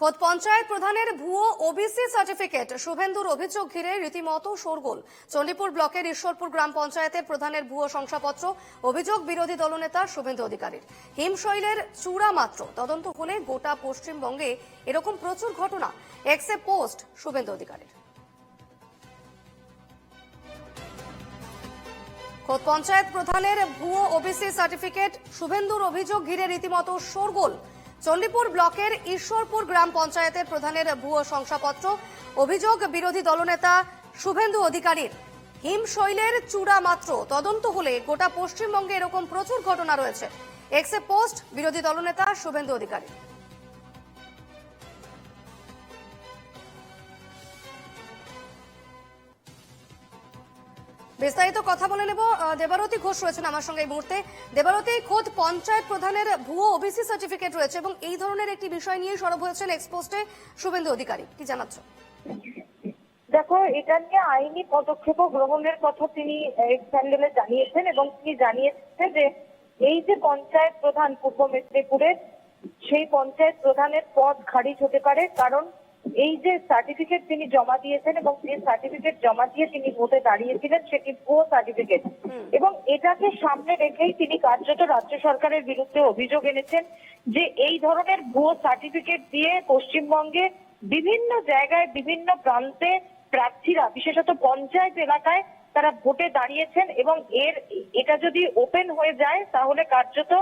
খোদ পঞ্চায়েত প্রধানের ভুয়ো ওবিসি সার্টিফিকেট শুভেন্দুর অভিযোগ ঘিরে রীতিমতো শোরগোল। চণ্ডীপুর ব্লকের ঈশ্বরপুর গ্রাম পঞ্চায়েতের প্রধানের ভুয়ো শংসাপত্র, অভিযোগ বিরোধী দলনেতা শুভেন্দু অধিকারীর। হিমশৈলের চূড়া মাত্র, তদন্ত হলে গোটা পশ্চিমবঙ্গে এরকম প্রচুর ঘটনা। এক্সে পোস্ট, শুভেন্দু অধিকারীর। খোদ পঞ্চায়েত প্রধানের ভুয়ো ওবিসি সার্টিফিকেট শুভেন্দুর অভিযোগ ঘিরে রীতিমতো শোরগোল। চণ্ডীপুর ব্লকের ঈশ্বরপুর গ্রাম পঞ্চায়েতের প্রধানের ভুয়ো শংসাপত্র। অভিযোগ, বিরোধী দলনেতা শুভেন্দু অধিকারীর। হিমশৈলের চূড়া মাত্র। তদন্ত হলে গোটা পশ্চিমবঙ্গে এরকম প্রচুর ঘটনা রয়েছে। এক্সে পোস্ট বিরোধী দলনেতা শুভেন্দু অধিকারী। বিস্তারিত কথা বলে নেব। দেবারতী ঘোষ রয়েছেন আমার সঙ্গে এই মুহূর্তে। দেবারতী, খোদ পঞ্চায়েত প্রধানের ভুয়ো ওবিসি সার্টিফিকেট রয়েছে এবং এই ধরনের একটি বিষয় নিয়ে সরব হয়েছেন এক্সপোস্টে শুভেন্দু অধিকারী। কি জানাচ্ছ? দেখো, এটা নিয়ে আইনি পদক্ষেপ গ্রহণের কথা তিনি স্যান্ডেলে জানিয়েছেন এবং তিনি জানিয়েছেন যে এই যে পঞ্চায়েত প্রধান পূর্ব মেদিনীপুরের সেই পঞ্চায়েত প্রধানের পদ খারিজ হতে পারে কারণ এই যে সার্টিফিকেট তিনি জমা দিয়েছেন এবং যে সার্টিফিকেট জমা দিয়ে তিনি ভোটে দাঁড়িয়েছিলেন সেটি ভুয়ো সার্টিফিকেট এবং এটাকে সামনে রেখেই তিনি কার্যত রাজ্য সরকারের বিরুদ্ধে অভিযোগ এনেছেন যে এই ধরনের ভুয়ো সার্টিফিকেট দিয়ে পশ্চিমবঙ্গে বিভিন্ন জায়গায় বিভিন্ন প্রান্তে প্রার্থীরা বিশেষত পঞ্চায়েত এলাকায় তারা ভোটে দাঁড়িয়েছেন এবং এর এটা যদি ওপেন হয়ে যায় তাহলে কার্যত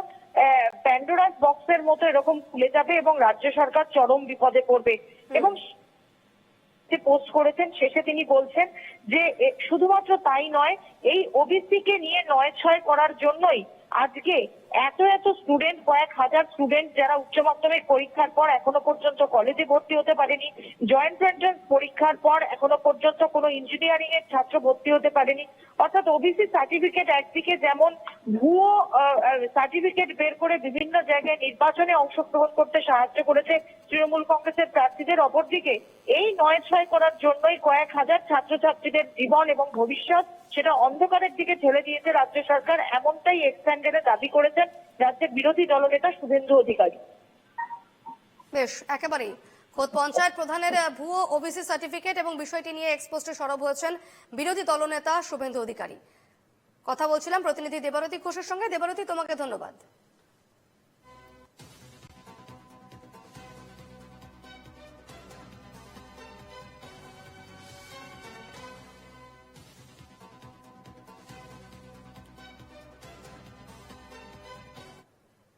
প্যান্ডোরাস বক্সের মতো এরকম খুলে যাবে এবং রাজ্য সরকার চরম বিপদে পড়বে। এবং যে পোস্ট করেছেন শেষে তিনি বলছেন যে শুধুমাত্র তাই নয় এই ওবিসি কে নিয়ে নয় ছয় করার জন্যই আজকে এত এত স্টুডেন্ট কয়েক হাজার স্টুডেন্ট যারা উচ্চ মাধ্যমিক পরীক্ষার পর এখনও পর্যন্ত কলেজে ভর্তি হতে পারেনি জয়েন্ট এন্ট্রান্স পরীক্ষার পর এখনও পর্যন্ত কোনো ইঞ্জিনিয়ারিং এর ছাত্র ভর্তি হতে পারেনি। অর্থাৎ ওবিসি সার্টিফিকেট একদিকে যেমন ভুয়ো সার্টিফিকেট বের করে বিভিন্ন জায়গায় নির্বাচনে অংশগ্রহণ করতে সাহায্য করেছে তৃণমূল কংগ্রেসের প্রার্থীদের, অপরদিকে এই নয় ছয় করার জন্যই কয়েক হাজার ছাত্রছাত্রীদের জীবন এবং ভবিষ্যৎ সেটা অন্ধকারের দিকে ঠেলে দিয়েছে রাজ্য সরকার। এমনটাই এক্সপ্যান্ডেডে দাবি করেছেন রাজ্যের বিরোধী দলনেতা শুভেন্দু অধিকারী। বেশ, একেবারেই। খোদ পঞ্চায়েত প্রধানের ভুয়ো ওবিসি সার্টিফিকেট এবং বিষয়টি নিয়ে এক্সপোস্টে সরব হয়েছেন বিরোধী দলনেতা শুভেন্দু অধিকারী। কথা বলছিলাম প্রতিনিধি দেবারতী ঘোষের সঙ্গে। দেবারতী, তোমাকে ধন্যবাদ।